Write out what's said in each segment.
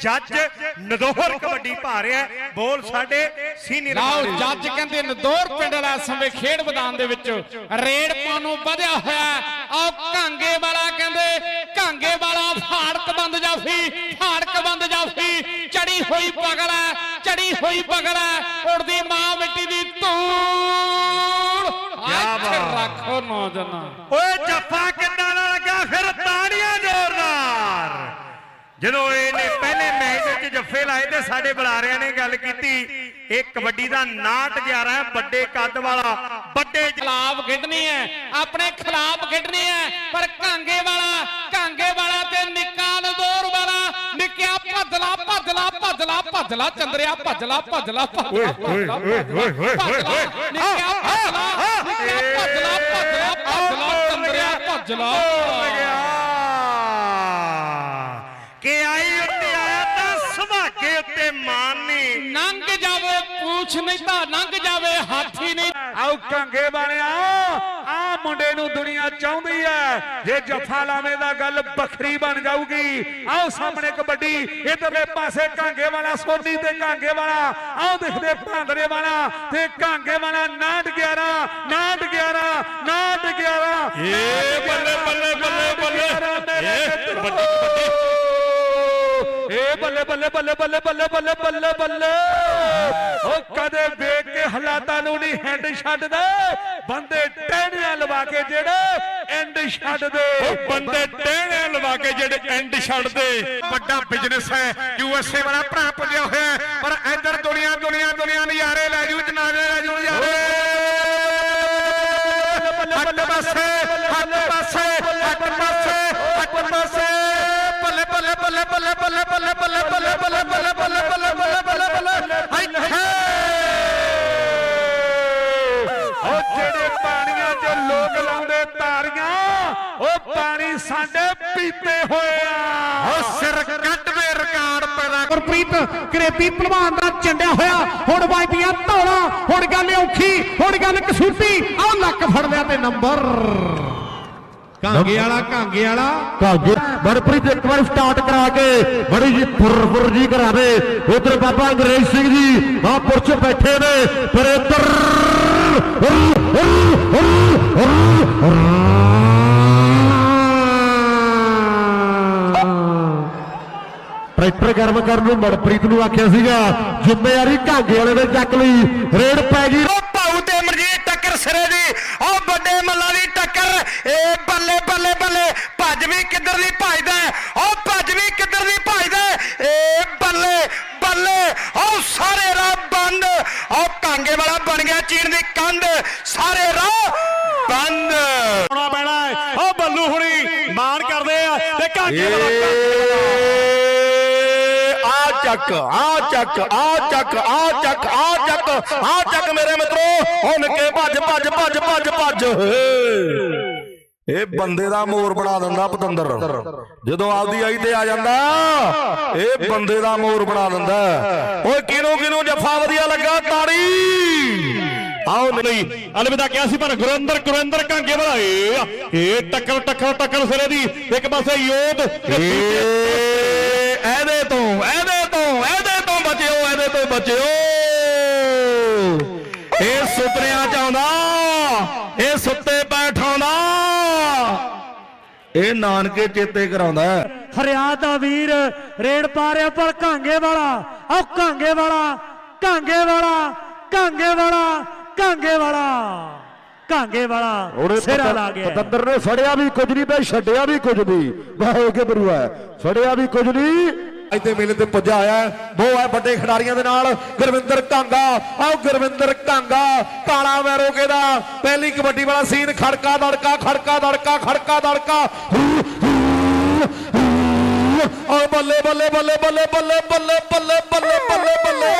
ਜੱਜ ਨਦੋਹਰ ਕਬੱਡੀ ਪਾ ਰਿਹਾ। ਬੋਲ ਸਾਡੇ ਸੀਨੀਅਰ ਲਓ ਜੱਜ ਕਹਿੰਦੇ ਨਦੌਰ ਪਿੰਡ ਵਾਲਾ ਸਮੇਂ ਖੇਡ ਮੈਦਾਨ ਦੇ ਵਿੱਚ ਰੇਡ ਪਾਨੋਂ ਵਧਿਆ ਹੋਇਆ। ਆਓ ਕਾਂਗੇ ਵਾਲਾ ਕਹਿੰਦੇ ਕਾਂਗੇ ਵਾਲਾ ਫਾੜਕ ਬੰਦ ਜਾਫੀ ਫਾੜਕ ਬੰਦ ਜਾਫੀ। ਚੜੀ ਹੋਈ ਪਗੜ ਹੈ ਚੜੀ ਹੋਈ ਪਗੜ ਹੈ ਉੜਦੀ ਮਾਂ ਮਿੱਟੀ ਦੀ ਧੂੜ। ਬਾਤ। ਰੱਖੋ ਨੌਜਵਾਨਾਂ। ਓਏ ਜੱਫਾ ਦਾ ਲੱਗਾ? ਫਿਰ ਤਾੜੀਆਂ ਜ਼ੋਰਦਾਰ। ਜਦੋਂ ਵਿੱਚ ਜੱਫੇ ਲਾਏ ਤੇ ਸਾਡੇ ਬੁਲਾਰਿਆਂ ਨੇ ਗੱਲ ਕੀਤੀ ਇਹ ਕਬੱਡੀ ਦਾ ਨਾਟ 11 ਹੈ ਵੱਡੇ ਕੱਦ ਵਾਲਾ ਵੱਡੇ ਖਿਲਾਫ ਖੇਡਣੀ ਹੈ ਆਪਣੇ ਖਿਲਾਫ ਖੇਡਣੀ ਹੈ ਪਰ ਕਾਂਗੇ ਵਾਲਾ ਕਾਂਗੇ ਵਾਲਾ ਤੇ ਨਿੱਕਾ ਨਦੌਰ ਵਾਲਾ ਨਿੱਕਿਆ ਭੱਜਲਾ ਭੱਜਲਾ ਭੱਜਲਾ ਭੱਜਲਾ ਚੰਦਰਿਆ ਭੱਜਲਾ ਭੱਜਲਾ ਓਏ, ਓਏ, ਓਏ, ਓਏ, ਓਏ, ਓਏ। ਨਿੱਕਿਆ ਭੱਜਲਾ ਭੱਜਲਾ ਭੱਜਲਾ ਭੱਜਲਾ ਚੰਦਰਿਆ ਭੱਜਲਾ ਬੋਲ ਗਿਆ ਕਿ ਆਈ ਉੱਤੇ ਆਇਆ ਤਾਂ ਉੱਤੇ ਮਾਨ ਨਹੀਂ। ਨੰਗ ਜਾਵੇ ਪੂਛ ਨਹੀਂ ਤਾਂ ਨੰਗ ਜਾਵੇ ਹਾਥੀ ਨਹੀਂ। ਆਓ ਕੰਗੇ ਵਾਲਿਆ ਆ ਮੁੰਡੇ ਨੂੰ ਦੁਨੀਆ ਚਾਹੁੰਦੀ ਹੈ ਜੇ ਜੱਫਾ ਲਾਵੇਂ ਦਾ ਗੱਲ ਵੱਖਰੀ ਬਣ ਜਾਊਗੀ। ਆਓ ਸਾਹਮਣੇ ਕਬੱਡੀ ਇਧਰਲੇ ਪਾਸੇ ਕਾਂਗੇ ਵਾਲਾ ਸੋਨੀ ਤੇ ਕਾਂਗੇ ਵਾਲਾ ਆਓ ਦਿਖਦੇ ਭਾਂਦਰੇ ਵਾਲਾ ਤੇ ਕਾਂਗੇ ਵਾਲਾ 9 11 9 11 9 11 ਏ ਬੱਲੇ ਬੱਲੇ ਬੱਲੇ ਬੱਲੇ ਏ ਵੱਡੀ ਏ ਬੱਲੇ ਬੱਲੇ ਬੱਲੇ ਬੱਲੇ ਬੱਲੇ ਬੱਲੇ ਬੱਲੇ ਬੱਲੇ। ਉਹ ਕਦੇ ਵੇਖ ਕੇ ਹਾਲਾਤਾਂ ਨੂੰ ਨਹੀਂ ਹੈਂਡ ਛੱਡਦੇ। ਬੰਦੇ ਟਹਿਣੀਆਂ ਲਵਾ ਕੇ ਜਿਹੜੇ ਐਂਡ ਛੱਡਦੇ। ਉਹ ਬੰਦੇ ਟਹਿਣੇ ਲਵਾ ਕੇ ਜਿਹੜੇ ਐਂਡ ਛੱਡਦੇ। ਵੱਡਾ ਬਿਜ਼ਨਸ ਹੈ। ਯੂਐਸਏ ਵਾਲਾ ਭਰਾ ਪੁੱਜਿਆ ਹੋਇਆ ਪਰ ਇੱਧਰ ਦੁਨੀਆ ਦੁਨੀਆ ਦੁਨੀਆ ਨਜ਼ਾਰੇ ਲੈ ਜੂ ਜਨਾਰੇ ਲੈ ਜੂ ਨਜ਼ਾਰੇ। ਹੱਟ ਪਾਸੇ ਹੱਟ ਪਾਸੇ ਹੱਟ ਪਾਸੇ ਬੱਲੇ ਬੱਲੇ ਬੱਲੇ ਬੱਲੇ ਬੱਲੇ ਬੱਲੇ ਬੱਲੇ ਬੱਲੇ ਬੱਲੇ ਬੱਲੇ ਬੱਲੇ ਬੱਲੇ ਬੱਲੇ ਹਾਏ ਉਹ ਜਿਹੜੇ ਪਾਣੀਆਂ 'ਚ ਲੋਕ ਲਾਉਂਦੇ ਤਾਰੀਆਂ ਉਹ ਪਾਣੀ ਸਾਡੇ ਪੀਤੇ ਹੋਏ ਆ। ਉਹ ਸਿਰ ਕੱਟਵੇ ਰਿਕਾਰਡ ਪੈਦਾ ਗੁਰਪ੍ਰੀਤ ਕਰੇਪੀ ਭਲਵਾਨ ਦਾ ਚੰਡਿਆ ਹੋਇਆ ਹੁਣ ਵੱਜਦੀਆਂ ਧੌਲਾ ਹੁਣ ਗੱਲ ਔਖੀ ਹੁਣ ਗੱਲ ਕਸੂਤੀ ਆਹ ਲੱਕ ਫੜ ਲਿਆ ਤੇ ਨੰਬਰ। ਕਾਂਗੇ ਵਾਲਾ ਕਾਂਗੇ ਵਾਲਾ ਕਾਗੇ ਮਨਪ੍ਰੀਤ ਇੱਕ ਵਾਰ ਸਟਾਰਟ ਕਰਾ ਕੇ ਬੜੀ ਜੀ ਫੁਰ ਫੁਰ ਜੀ ਕਰਾਵੇ ਉਧਰ ਬਾਬਾ ਅੰਗਰੇਜ਼ ਸਿੰਘ ਜੀ ਮਹਾਂਪੁਰ ਚ ਬੈਠੇ ਨੇ ਫਿਰ ਇੱਧਰ ਟਰੈਕਟਰ ਗਰਮ ਕਰਨ ਨੂੰ ਮਨਪ੍ਰੀਤ ਨੂੰ ਆਖਿਆ ਸੀਗਾ ਜ਼ਿੰਮੇਵਾਰੀ ਘਾਂਗੇ ਵਾਲੇ ਨੇ ਚੱਕ ਲਈ ਰੇਡ ਪੈ ਗਈ ਉਹ ਭਾਊ ਤੇ ਮਰਜੀਤ ਟੱਕਰ ਸਿਰੇ ਦੀ ਉਹ ਵੱਡੇ ਮੱਲਾਂ ਦੀ ਟੱਕਰ ਏ ਬੱਲੇ ਬੱਲੇ ਬੱਲੇ ਭੱਜ ਵੀ ਕਿੱਧਰ ਦੀ ਭੱਜਦਾ? ਉਹ ਭੱਜ ਵੀ ਕਿੱਧਰ ਦੀ ਭੱਜਦਾ। ਏ ਬੱਲੇ ਬੱਲੇ ਉਹ ਸਾਰੇ ਰਾਹ ਬੰਦ। ਉਹ ਕਾਂਗੇ ਵਾਲਾ ਬਣ ਗਿਆ ਚੀਨ ਦੀ ਕੰਧ। ਸਾਰੇ ਰਾਹ ਬੰਦ। ਹੋਣਾ ਪੈਣਾ ਉਹ ਬੱਲੂ ਹੁਣੀ ਮਾਨ ਕਰਦੇ ਆ। ਤੇ ਕਾਂਗੇ ਆ ਚੱਕ ਆ ਚੱਕ ਆ ਚੱਕ ਆ ਚੱਕ ਆ ਚੱਕ ਆ ਚੱਕ ਮੇਰੇ ਮਿੱਤਰੋ। ਉਹ ਨਿੱਕੇ ਭੱਜ ਭੱਜ ਭੱਜ ਭੱਜ ਭੱਜ ਇਹ ਬੰਦੇ ਦਾ ਮੋਰ ਬਣਾ ਦਿੰਦਾ ਪਤੰਦਰ। ਜਦੋਂ ਆਪਦੀ ਆਈ ਤੇ ਆ ਜਾਂਦਾ ਇਹ ਬੰਦੇ ਦਾ ਮੋਰ ਬਣਾ ਦਿੰਦਾ। ਓਏ ਕਿਨੂੰ ਕਿਨੂੰ ਜੱਫਾ ਵਧੀਆ ਲੱਗਾ? ਤਾੜੀ। ਆਓ ਨਹੀਂ। ਅਲਵਿਦਾ ਕਿਹਾ ਸੀ ਪਰ ਗੁਰਿੰਦਰ ਗੁਰਿੰਦਰ ਕਾਂਗੇ ਵਾਲਾ ਏ ਇਹ ਟੱਕਰ ਟੱਕਰ ਟੱਕਰ ਸਿਰੇ ਦੀ। ਇੱਕ ਪਾਸੇ ਯੋਧ ਇਹਦੇ ਤੋਂ ਇਹਦੇ ਤੋਂ ਇਹਦੇ ਤੋਂ ਬਚਿਓ ਇਹਦੇ ਤੋਂ ਬਚਿਓ। ਇਹ ਸੁਤਰਿਆਂ ਚ ਆਉਂਦਾ ਇਹ ਸੁੱਤੇ ਇਹ ਨਾਨਕੇ ਚੇਤੇ ਕਰਾਉਂਦਾ ਹਰਿਆ ਦਾ ਵੀਰ ਰੇਡ ਪਾ ਰਿਹਾ ਪਰ ਕਾਂਗੇ ਵਾਲਾ ਆਹ ਕਾਂਗੇ ਵਾਲਾ ਕਾਂਗੇ ਵਾਲਾ ਕਾਂਗੇ ਵਾਲਾ ਕਾਂਗੇ ਵਾਲਾ ਕਾਂਗੇ ਵਾਲਾ ਸਿਰਾ ਲਾ ਗਿਆ। ਪਤੰਦਰ ਨੇ ਫੜਿਆ ਵੀ ਕੁਝ ਨਹੀਂ ਤੇ ਛੱਡਿਆ ਵੀ ਕੁਝ ਨਹੀਂ। ਵਾਹ ਕੇ ਬਰੂ ਹੈ ਫੜਿਆ ਵੀ ਕੁਝ ਨਹੀਂ। ਇੱਥੇ ਮੇਲੇ ਤੇ ਪੁੱਜਾ ਆਇਆ ਹੈ। ਉਹ ਹੈ ਵੱਡੇ ਖਿਡਾਰੀਆਂ ਦੇ ਨਾਲ। ਗੁਰਵਿੰਦਰ ਕਾਂਗਾ। ਆਓ ਗੁਰਵਿੰਦਰ ਕਾਂਗਾ। ਕਾਲਾ ਮੈਰੋਕੇ ਦਾ ਪਹਿਲੀ ਕਬੱਡੀ ਵਾਲਾ ਸੀਨ। ਖੜਕਾ ਦੜਕਾ ਖੜਕਾ ਦੜਕਾ ਖੜਕਾ ਦੜਕਾ। ਆਓ ਬੱਲੇ ਬੱਲੇ ਬੱਲੇ ਬੱਲੇ ਬੱਲੇ ਬੱਲੇ ਬੱਲੇ ਬੱਲੇ ਬੱਲੇ ਬੱਲੇ।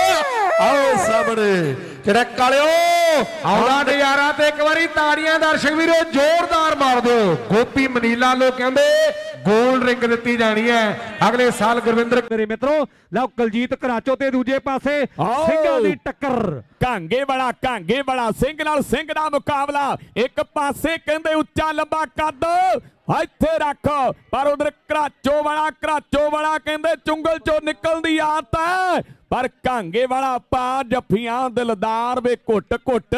ਆਓ ਸਾਹਮਣੇ। ਜਿਹੜਾ ਕਾਲਿਓ? ਆਉਂਦਾ ਨਜ਼ਾਰਾ ਤੇ ਇੱਕ ਵਾਰੀ ਤਾੜੀਆਂ ਦਰਸ਼ਕ ਵੀਰੋ ਜ਼ੋਰਦਾਰ ਮਾਰ ਦਿਓ। ਗੋਪੀ ਮਨੀਲਾ ਲੋ ਕਹਿੰਦੇ ਗੋਲਡ ਰਿੰਗ ਦਿੱਤੀ ਜਾਣੀ ਹੈ। ਅਗਲੇ ਸਾਲ ਗੁਰਵਿੰਦਰ ਮੇਰੇ ਮਿੱਤਰੋ। ਲਓ ਕੁਲਜੀਤ ਘਰਾਚੋ ਤੇ ਦੂਜੇ ਪਾਸੇ। ਸਿੰਘਾਂ ਦੀ ਟੱਕਰ। ਕਾਂਗੇ ਵਾਲਾ ਕਾਂਗੇ ਵਾਲਾ ਸਿੰਘ ਨਾਲ ਸਿੰਘ ਦਾ ਮੁਕਾਬਲਾ। ਇੱਕ ਪਾਸੇ ਕਹਿੰਦੇ ਉੱਚਾ ਲੰਬਾ ਕੱਦ। ਇੱਥੇ ਰੱਖ। ਪਰ ਉਧਰ ਘਰਾਚੋ ਵਾਲਾ ਘਰਾਚੋ ਵਾਲਾ ਕਹਿੰਦੇ ਚੁੰਗਲ ਚੋਂ ਨਿਕਲਦੀ ਆਦਤ ਹੈ। ਪਰ ਕਾਂਗੇ ਵਾਲਾ ਪਾ ਜੱਫੀਆਂ ਦਿਲਦਾਰ ਵੇ ਘੁੱਟ ਘੁੱਟ